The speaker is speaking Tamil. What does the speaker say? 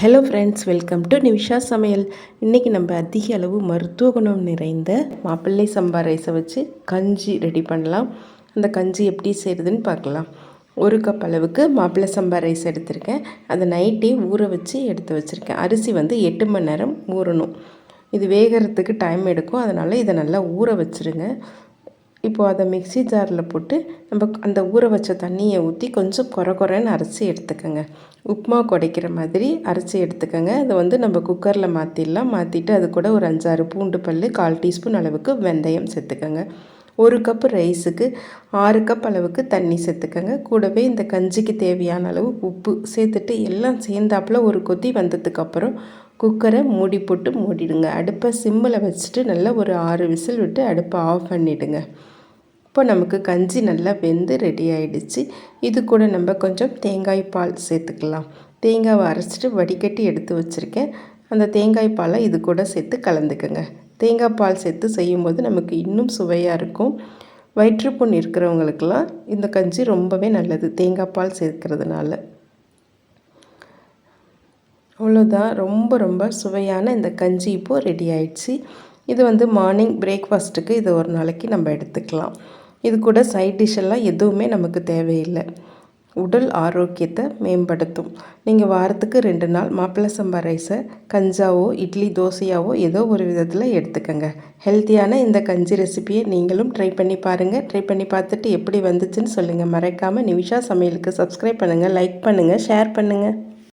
Hello friends welcome to Nivisha சமையல் இன்றைக்கி நம்ம அதிக அளவு மருத்துவ குணம் நிறைந்த மாப்பிள்ளை சம்பா ரைஸை வச்சு கஞ்சி ரெடி பண்ணலாம். அந்த கஞ்சி எப்படி செய்கிறதுன்னு பார்க்கலாம். ஒரு கப் அளவுக்கு மாப்பிள்ளை சம்பா ரைஸ் எடுத்திருக்கேன். அதை நைட்டே ஊற வச்சு எடுத்து வச்சுருக்கேன். அரிசி வந்து எட்டு மணி நேரம் ஊறணும். இது வேகிறதுக்கு டைம் எடுக்கும். அதனால் இதை நல்லா ஊற வச்சுருங்க. இப்போது அதை மிக்சி ஜாரில் போட்டு நம்ம அந்த ஊற வச்ச தண்ணியை ஊற்றி கொஞ்சம் குறை குறைன்னு அரைச்சி எடுத்துக்கோங்க. உப்புமா குடைக்கிற மாதிரி அரைச்சி எடுத்துக்கோங்க. அதை வந்து நம்ம குக்கரில் மாற்றிடலாம் மாற்றிட்டு அது கூட ஒரு அஞ்சாறு பூண்டு பல் கால் டீஸ்பூன் அளவுக்கு வெந்தயம் சேர்த்துக்கோங்க. ஒரு கப்பு ரைஸுக்கு ஆறு கப் அளவுக்கு தண்ணி சேர்த்துக்கோங்க. கூடவே இந்த கஞ்சிக்கு தேவையான அளவு உப்பு சேர்த்துட்டு எல்லாம் சேர்ந்தாப்பில் ஒரு கொதி வந்ததுக்கப்புறம் குக்கரை மூடி போட்டு மூடிடுங்க. அடுப்பை சிம்மில் வச்சுட்டு நல்லா ஒரு ஆறு விசில் விட்டு அடுப்பை ஆஃப் பண்ணிவிடுங்க இப்போ நமக்கு கஞ்சி நல்லா வெந்து ரெடி ஆகிடுச்சு இது கூட நம்ம கொஞ்சம் தேங்காய் பால் சேர்த்துக்கலாம். தேங்காவை அரைச்சிட்டு வடிகட்டி எடுத்து வச்சுருக்கேன். அந்த தேங்காய் பாலை இது கூட சேர்த்து கலந்துக்கோங்க. தேங்காய் பால் சேர்த்து செய்யும்போது நமக்கு இன்னும் சுவையாக இருக்கும். வயிற்றுப்புண் இருக்கிறவங்களுக்கெல்லாம் இந்த கஞ்சி ரொம்பவே நல்லது தேங்காய் பால் சேர்க்கறதுனால. அவ்வளோதான் ரொம்ப ரொம்ப சுவையான இந்த கஞ்சி இப்போது ரெடி ஆயிடுச்சு. இது வந்து மார்னிங் பிரேக்ஃபாஸ்ட்டுக்கு இது ஒரு நாளைக்கு நம்ம எடுத்துக்கலாம். இது கூட சைட் டிஷ்ஷெல்லாம் எதுவுமே நமக்கு தேவையில்லை. உடல் ஆரோக்கியத்தை மேம்படுத்தும். நீங்கள் வாரத்துக்கு ரெண்டு நாள் மாப்பிள்ளை சம்பா ரைஸை கஞ்சாவோ இட்லி தோசையாவோ ஏதோ ஒரு விதத்தில் எடுத்துக்கோங்க. ஹெல்த்தியான இந்த கஞ்சி ரெசிபியை நீங்களும் ட்ரை பண்ணி பாருங்கள் ட்ரை பண்ணி பார்த்துட்டு எப்படி வந்துச்சுன்னு சொல்லுங்கள் மறக்காமல் நிமிஷா சமையலுக்கு சப்ஸ்கிரைப் பண்ணுங்கள் லைக் பண்ணுங்கள் ஷேர் பண்ணுங்கள்